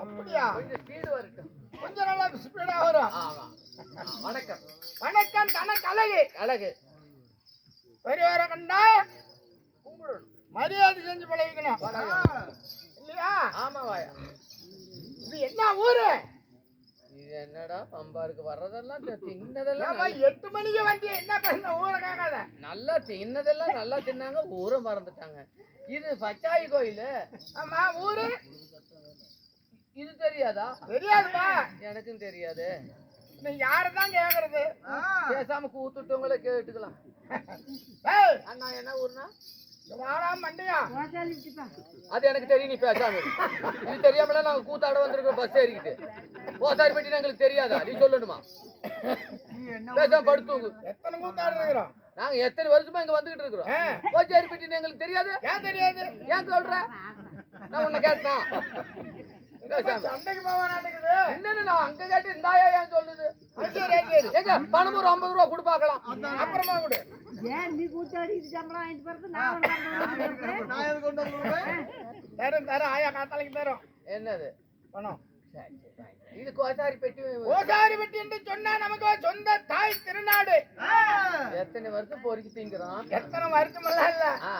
அப்படியா? கொஞ்சம் ஸ்பீடு வரட்டும். கொஞ்சம் நல்லா ஸ்பீடா வரும் வணக்கம். வணக்கம் தனக்கு அழகு அழகு பெரியவரை கண்டா கும்பிடணும் மரியாதை செஞ்சு பழகிக்கணும். இல்லையா? ஆமா வாயா. இது என்ன ஊரு? இது என்னடா பம்பாருக்கு வர்றதெல்லாம் தின்னதெல்லாம் எட்டு மணிக்கு வந்து என்ன பேசுன ஊரை கேட்காத? நல்லா தின்னதெல்லாம் நல்லா தின்னாங்க ஊரை மறந்துட்டாங்க. இது பச்சாயி கோயில். ஆமா ஊரு? இது தெரியாதா? தெரியாதுப்பா. எனக்கும் தெரியாது. நீ யாருதான் கேக்குறது? பேசாம கூத்துட்டவங்கள கேட்டுக்கலாம். ஏய், அண்ணா என்ன ஊர்னா அது எனக்கு தெரியும் நீ பேசாம. இது தெரியாமல நாங்க கூத்தாட வந்திருக்கோம் பஸ் ஏறிக்கிட்டு. ஓசாரி பெட்டி எங்களுக்கு தெரியாதா? நீ சொல்லணுமா? பேசாம படுத்துங்க எத்தனை கூத்தாடு இருக்கிறோம்? நாங்க எத்தனை வருஷமா இங்க வந்துகிட்டு இருக்கிறோம். ஓசாரி பெட்டி எங்களுக்கு தெரியாது. ஏன் தெரியாது? ஏன் சொல்ற? நான் உன்னை கேட்டேன்? சண்டைக்கு போவா நாட்டுக்குது என்னன்னு நான் அங்க கேட்டு இந்தாயா ஏன் சொல்லுது? எங்க பணம் ஒரு ஐம்பது ரூபா கொடு பார்க்கலாம். அப்புறமா கொடு. ஏன் நீ கூத்தாடி இது சம்பளம் வாங்கிட்டு போறது? நான் உனக்கு அந்த மாதிரி கொடுப்பேன். தரும் தரும். ஆயா காத்தாலைக்கு தரும். என்னது? பணம். சரி, சரி, வாங்கி. இது கோசாரி பெட்டி. ஓசாரி வெட்டி என்று சொன்னா நமக்கு சொந்த தாய் திருநாடு. எத்தனை வருஷம் பொறுக்கி திங்கிறோம் எத்தனை வருஷமெல்லாம் இல்ல. ஆ,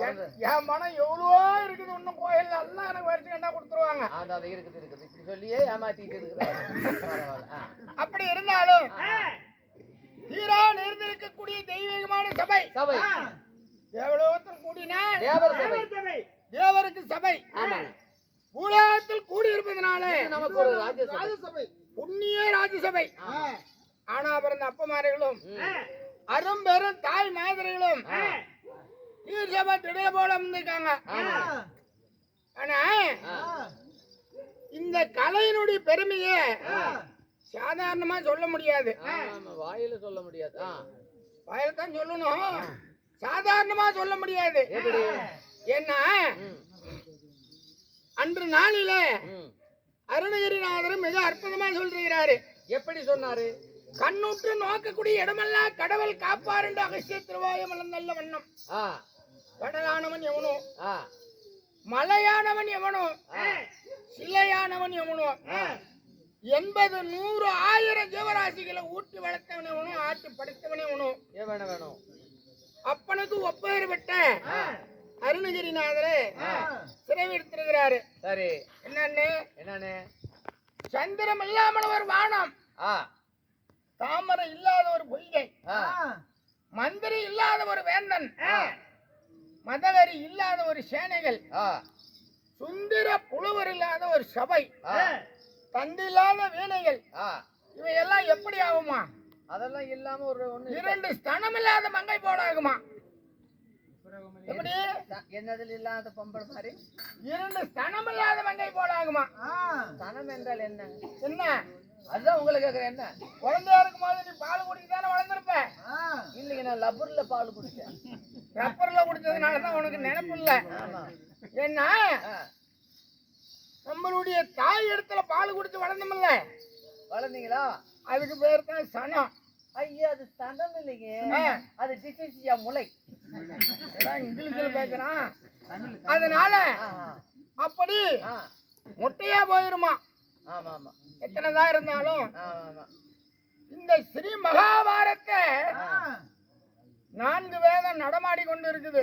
என் என் மனம் எவ்வளோ இருக்குது. இன்னும் கோயில் எல்லாம் எனக்கு வருஷம் கண்டா கொடுத்துருவாங்க. அது அது இருக்குது இருக்குது. இப்படி சொல்லியே ஏமாத்திட்டு ஆ. அப்படி இருந்தாலும் தீரா நேர்ந்திருக்கக்கூடிய தெய்வீகமான சபை. சபை. தேவலோகத்தில் கூடினா தேவர் சபை. தேவருக்கு சபை. பூலோகத்தில் கூடி இருப்பதனால நமக்கு ஒரு ராஜ்யசபை. புண்ணிய ராஜசபை ஆனா பிறந்த அப்பமார்களும். அரும்பெரும் தாய் மாதிரிகளும் தீர் சபை போல வந்திருக்காங்க. ஆமா. ஆனா. இந்த கலையினுடைய பெருமையை சாதாரணமா சொல்ல முடியாது. வாயில சொல்ல முடியாது. வாயில தான் சொல்லணும். சாதாரணமா சொல்ல முடியாது. ம். அன்று நாளில. அருணகிரிநாதர் மிக அற்புதமா சொல்றாரு எப்படி சொன்னாரு? கண்ணுற்று நோக்கக்கூடிய இடமெல்லாம் கடவுள் காப்பார் என்று அகசிய திருவாயம் நல்ல வண்ணம். ஆ. கடலானவன் எவனோ? மலையானவன் எவனோ? சிலையானவன் எவனோ? எண்பது நூறு ஆயிரம் ஜீவராசிகளை ஊட்டி வளர்த்தவன் எவனோ? ஆட்டி படைத்தவன் எவனோ ஏன் வேணும் வேணும் அப்பனுக்கு ஒப்பேறு பெற்ற அருணகிரிநாதரை சிறைவிடுத்திருக்கிறாரு சரி என்னன்னு என்னன்னு சந்திரம் இல்லாமல் ஒரு வானம் ஆ தாமரை இல்லாத ஒரு பொய்கை ஆ மந்திரி இல்லாத ஒரு வேந்தன் ஆ மதவரி இல்லாத ஆ. சுந்தர புலவர் இல்லாத ஒரு சபை. தந்தில்லாத வீணைகள் இவையெல்லாம் எப்படி ஆகுமா? அதெல்லாம் இல்லாம ஒரு ஒண்ணு. இரண்டு ஸ்தனம் இல்லாத மங்கை போல ஆகுமா எப்படி? என்னதில் இல்லாத பொம்பளை மாதிரி இரண்டு ஸ்தனம் இல்லாத மங்கை போல ஆகுமா தனம் என்றால் என்ன? என்ன? அதுதான் உங்களுக்கு கேக்குறேன் என்ன? குழந்தையா இருக்கும் போது நீ பால் குடிக்க தானே வளர்ந்துருப்ப இல்லைங்க நான் லப்பர்ல பால் குடிச்சேன். ரப்பர்ல குடிச்சதுனால தான் உனக்கு நினைப்பு இல்ல. ஏன்னா ஆ, நம்மளுடைய தாய் இடத்துல பால் குடிச்சு வளர்ந்தோம்ல. வளர்ந்தீங்களா? அதுக்கு பேர் தான் சனம். ஐயா அது தனம் இல்லைங்க. அது டிசிசியா முளை. இங்கிலீஷ்ல பேசுறான் அதனால. அப்படி முட்டையா போயிருமா. ஆமா ஆமா. எத்தனை தான் இருந்தாலும் இந்த ஸ்ரீ மகாபாரத்தை. நான்கு வேதம் நடமாடி கொண்டு இருக்குது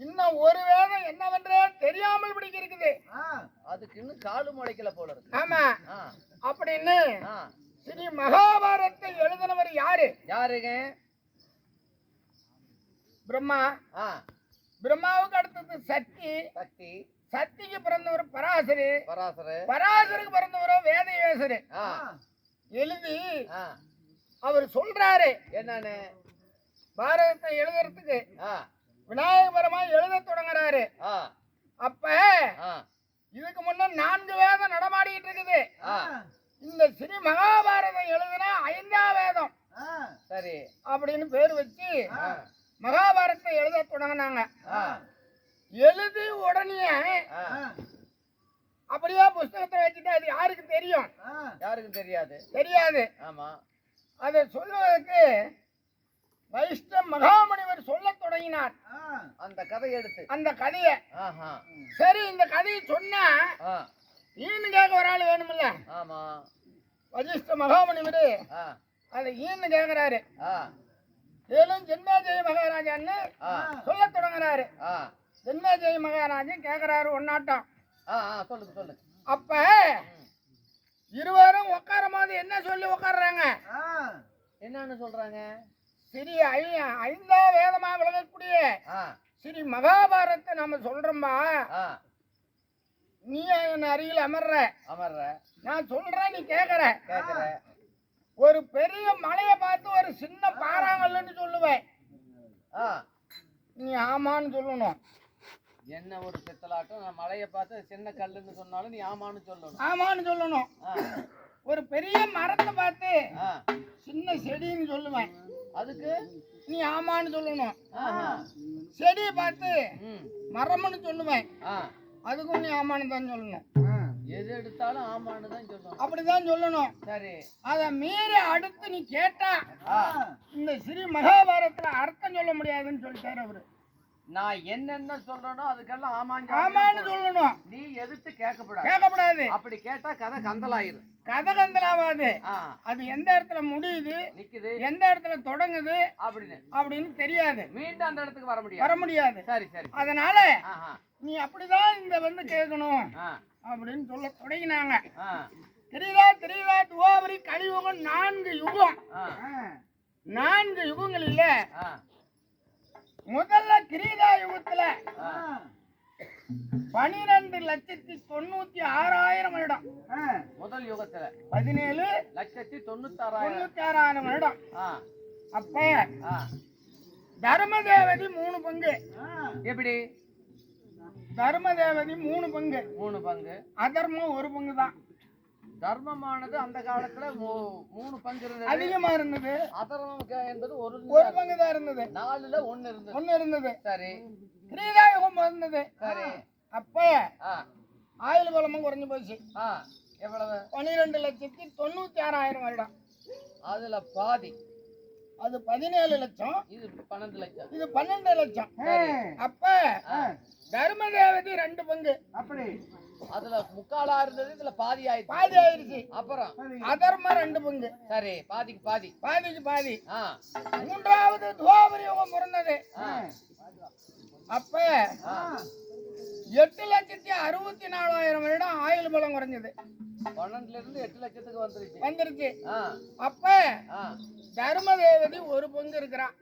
இன்னும் ஒரு வேதம் என்னவென்றே தெரியாமல் பிடிக்க இருக்குது அதுக்கு இன்னும் காலு முளைக்கல போல இருக்கு. ஆமா. அப்படின்னு ஸ்ரீ மகாபாரத்தை எழுதினவர் யாரு? யாருங்க? பிரம்மா. ஆ. பிரம்மாவுக்கு அடுத்தது சக்தி. சக்தி. சக்திக்கு பிறந்தவர் பராசரு. பராசர. பராசருக்கு பிறந்தவர் வேதவியாசரு. ஆ. எழுதி அவர் சொல்றாரு. என்னன்னு? பாரதத்தை எழுதுறதுக்கு ஆ. விநாயகபுரமா எழுத தொடங்குறாரு. ஆ. அப்ப ஆ. இதுக்கு முன்ன நான்கு வேதம் நடமாடிட்டு இருக்குது. ஆ. இந்த ஸ்ரீ மகாபாரதம் எழுதுனா ஐந்தாம் வேதம். சரி. அப்படின்னு பேர் வச்சு ஆ. மகாபாரதத்தை எழுத தொடங்கினாங்க. ஆ. எழுதி உடனே ஆ. அப்படியே புஸ்தகத்தை வச்சுட்டு அது யாருக்கு தெரியும்? யாருக்கும் தெரியாது. தெரியாது. ஆமா. அதை சொல்லுவதற்கு வைஷ்ணவ மகாமுனிவர் சொல்லத் தொடங்கினார். அந்த கதை எடுத்து. அந்த கதையை. சரி இந்த கதையை சொன்னா ஆ. ஈன்னு கேட்க ஒரு ஆள் வேணுமில்ல? ஆமா. வசிஷ்ட மகாமணி விடு ஆ. அதை ஈன்னு கேட்கிறாரு. ஆ. மேலும் ஜென்மேஜெய மகாராஜான்னு ஆ. சொல்ல தொடங்குறாரு. ஆ. ஜென்மேஜெய மகாராஜன் கேட்கிறாரு ஒன்னாட்டம். ஆ ஆ சொல்லுங்க சொல்லுங்க. அப்ப இருவரும் உட்காரும் போது என்ன சொல்லி உட்கார்றாங்க? என்னன்னு சொல்றாங்க? ஸ்ரீ ஐ ஐந்தா வேதமா விளங்கக்கூடிய ஸ்ரீ மகாபாரத்தை நம்ம சொல்றோம்பா நீ என் அருகில் அமர்ற. அமர்ற. நான் சொல்றேன் நீ கேக்குற. கேக்குற. ஒரு பெரிய மலையை பார்த்து ஒரு சின்ன பாறாங்கல்லுன்னு சொல்லுவேன் நீ ஆமான்னு சொல்லணும். என்ன ஒரு பித்தலாட்டம் நான் மலையை பார்த்து சின்ன கல்லுன்னு சொன்னாலும் நீ ஆமான்னு சொல்லணும். ஆமான்னு சொல்லணும். ஒரு பெரிய மரத்தை பார்த்து சின்ன செடின்னு சொல்லுவேன். அதுக்கு? நீ ஆமான்னு சொல்லணும். செடியை பார்த்து மரம்னு சொல்லுவேன். அதுக்கும் நீ ஆமான்னு தான் சொல்லணும். எது எடுத்தாலும் ஆமான்னு தான் சொல்லணும். அப்படிதான் சொல்லணும். சரி. அதை மீறி அடுத்து நீ கேட்டா இந்த ஸ்ரீ மகாபாரத்துல அர்த்தம் சொல்ல முடியாதுன்னு சொல்லிட்டாரு அவரு. நான் என்னென்ன சொல்றேனோ அதுக்கெல்லாம் ஆமான்னு ஆமான்னு சொல்லணும். கேட்கக்கூடாது கேட்கக்கூடாது அப்படி கேட்டா கதை கந்தலாயிரும். கதை கந்தலாவாது. அது எந்த இடத்துல முடியுது நிக்குது. எந்த இடத்துல தொடங்குது அப்படின்னு. அப்படின்னு தெரியாது. மீண்டும் அந்த இடத்துக்கு வர வர முடியாது. முடியாது சரி சரி. அதனால நீ அப்படிதான் இந்த வந்து கேட்கணும் அப்படின்னு சொல்ல தொடங்கினாங்க. தெரியுதா தெரியுதா? துவாபரி கலியுகம் நான்கு யுகம். நான்கு யுகங்களில் ஆ. முதல்ல கிரீதா யுகத்துல பனிரெண்டு லட்சத்தி தொண்ணூத்தி ஆறாயிரம் வருடம். முதல் யுகத்துல. பதினேழு லட்சத்தி தொண்ணூத்தாறாயிரம். தொண்ணூத்தி ஆறாயிரம் வருடம் அப்ப ஆ. தர்மதேவதி மூணு பங்கு. எப்படி? தர்மதேவதி மூணு பங்கு. மூணு பங்கு. அதர்மம் ஒரு பங்கு தான் தர்மமானது அந்த காலத்துல மூணு பங்கு இருந்தது. அதிகமா இருந்தது. அதர்மம் என்பது ஒரு ஒரு பங்கு தான் இருந்தது. நாலுல ஒண்ணு இருந்தது. ஒண்ணு இருந்தது. சரி. கிரீதா யுகம் இருந்தது. சரி. அப்ப ஆயுள் பலமும் குறைஞ்சு போச்சு. ஆ. எவ்வளவு? பனிரெண்டு லட்சத்தி தொண்ணூத்தி ஆறாயிரம் வருடம். அதுல பாதி. அது பதினேழு லட்சம். இது பன்னெண்டு லட்சம். இது பன்னெண்டு லட்சம். அப்ப தர்மதேவதி ரெண்டு பங்கு. அப்படி. அதுல முக்காலா இருந்தது இதுல பாதி ஆயிடுச்சு. பாதி ஆயிருச்சு அப்புறம்? அதர்மம் ரெண்டு பங்கு. சரி பாதிக்கு பாதி. பாதிக்கு பாதி. மூன்றாவது துவாபரி யுகம் பிறந்தது. அப்ப எட்டு லட்சத்தி அறுபத்தி நாலாயிரம் வருடம் ஆயுள் பலம் குறைஞ்சது. பன்னெண்டுல இருந்து எட்டு லட்சத்துக்கு வந்துருச்சு. வந்துருச்சு. அப்ப ஆ. தர்மதேவதி ஒரு பங்கு இருக்கிறான்.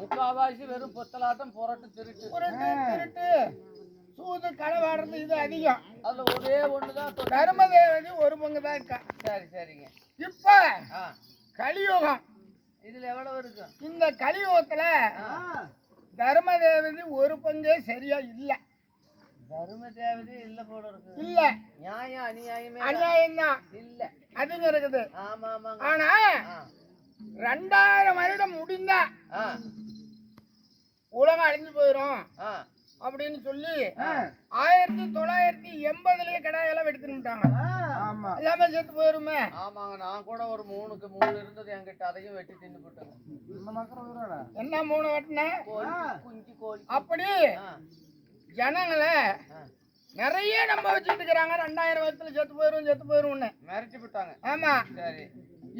முக்காவாசி வெறும் பொத்தலாட்டம் புரட்டு திருட்டு. திருட்டு திருட்டு. சூது களவாடுறது இது அதிகம். அதுல ஒரே ஒண்ணுதான் தர்மதேவதி ஒரு பங்கு தான் இருக்கா? சரி சரிங்க. இப்ப கலியுகம். இதுல எவ்வளவு இருக்கு? இந்த கலியுகத்துல தர்மதேவதி ஒரு பங்கே சரியா இல்ல. தர்ம தேவதை இல்ல போல இருக்கு. இல்ல. நியாயம் அநியாயமே அநியாயம்தான். இல்ல. அதுங்க இருக்குது. ஆமா ஆமாங்க. ஆனா ரெண்டாயிரம் வருடம் முடிந்தா உலகம் அழிஞ்சு போயிடும் அப்படின்னு சொல்லி ஆயிரத்தி தொள்ளாயிரத்தி எண்பதுலயே கடாயெல்லாம் எடுத்துட்டாங்க ஆமா. எல்லாமே செத்து போயிருமே. ஆமாங்க நான் கூட ஒரு மூணுக்கு மூணு இருந்தது என்கிட்ட. அதையும் வெட்டி தின்னு போட்டேங்க. என்ன மூணு வெட்டின? கோழி குஞ்சு கோழி. அப்படி ஜனங்களை. நிறைய நம்ப வச்சுட்டு இருக்கிறாங்க. ரெண்டாயிரம் வருஷத்துல செத்து போயிரும் செத்து போயிரும்னு. மிரட்டி விட்டாங்க. ஆமா. சரி.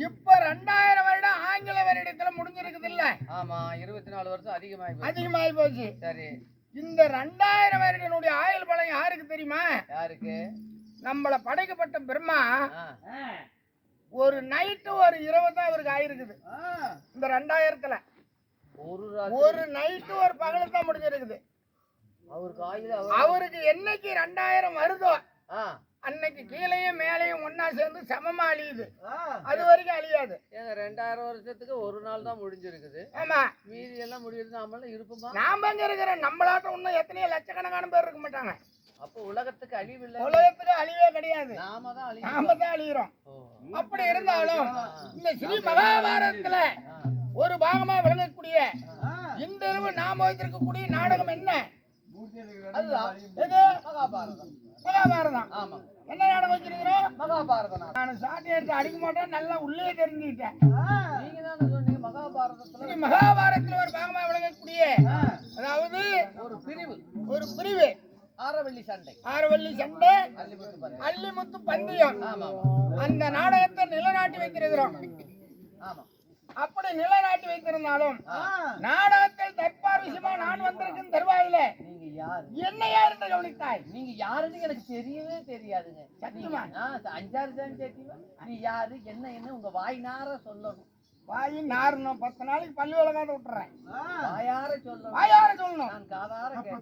இப்ப ரெண்டாயிரம் வருடம் ஆங்கில வருடத்துல முடிஞ்சிருக்குது இல்ல? ஆமா இருபத்தி நாலு வருஷம் அதிகமாகி போச்சு. அதிகமாகி போச்சு. சரி. இந்த ரெண்டாயிரம் வருடனுடைய ஆயுள் பலம் யாருக்கு தெரியுமா? யாருக்கு? நம்மள படைக்கப்பட்ட பிரம்மா ஒரு நைட்டு ஒரு இரவு தான் அவருக்கு ஆயிருக்குது. இந்த ரெண்டாயிரத்துல. ஒரு ஒரு நைட்டு ஒரு பகல் தான் முடிஞ்சிருக்குது. அவருக்கு அவருக்கு என்னைக்கு ரெண்டாயிரம் வருதோ அன்னைக்கு கீழேயும் மேலேயும் ஒண்ணா சேர்ந்து சமமா அழியுது. அது வரைக்கும் அழியாது. ஏங்க ரெண்டாயிரம் வருஷத்துக்கு ஒரு நாள் தான் முடிஞ்சிருக்குது. ஆமா. மீதி எல்லாம் முடியுது நாமெல்லாம் இருப்போமா? நாம அங்க இருக்கிற நம்மளாட்டம் இன்னும் எத்தனையோ லட்சக்கணக்கான பேர் இருக்க மாட்டாங்க. அப்போ உலகத்துக்கு அழிவு இல்லை உலகத்துக்கு அழிவே கிடையாது. நாம தான் அழிவு நாம தான் அழிகிறோம். அப்படி இருந்தாலும் இந்த ஸ்ரீ மகாபாரதத்துல ஒரு பாகமா விளங்கக்கூடிய இந்த இரவு நாம வைத்திருக்கக்கூடிய நாடகம் என்ன? மகாபாரதம். மகாபாரதம். ஆமா என்ன நாடகம் வச்சிருக்கிறோம்? மகாபாரத நான் சாட்டி எடுத்து அடிக்க மாட்டேன் நல்லா உள்ளே தெரிஞ்சுக்கிட்டேன். நீங்க தானே சொன்னீங்க மகாபாரதத்துல. மகாபாரதத்துல ஒரு பாகமா விளங்கக்கூடிய அதாவது ஒரு பிரிவு. ஒரு பிரிவு. ஆரவள்ளி சண்டை. ஆரவள்ளி சண்டை அல்லிமுத்து பந்தயம். அந்த நாடகத்தை நிலநாட்டி வைத்திருக்கிறோம். ஆமா அப்படி நிலநாட்டி வைத்திருந்தாலும். நாடகத்தில் தற்பார் விஷயமா நான் வந்திருக்கும் தருவாயில. நீங்க என்று கவனித்தாய். நீங்க யாருன்னு எனக்கு தெரியவே தெரியாதுங்க. சத்தியமா? அஞ்சாறு தான் சேர்த்தீங்க நீ யாரு என்ன என்ன உங்க வாய் நார சொல்லணும். வாயின் நாரணும் பத்து நாளைக்கு பள்ளி விளங்காத விட்டுறேன். வாயார சொல்லணும். வாயார சொல்லணும். நான் காதார அறிக்கை.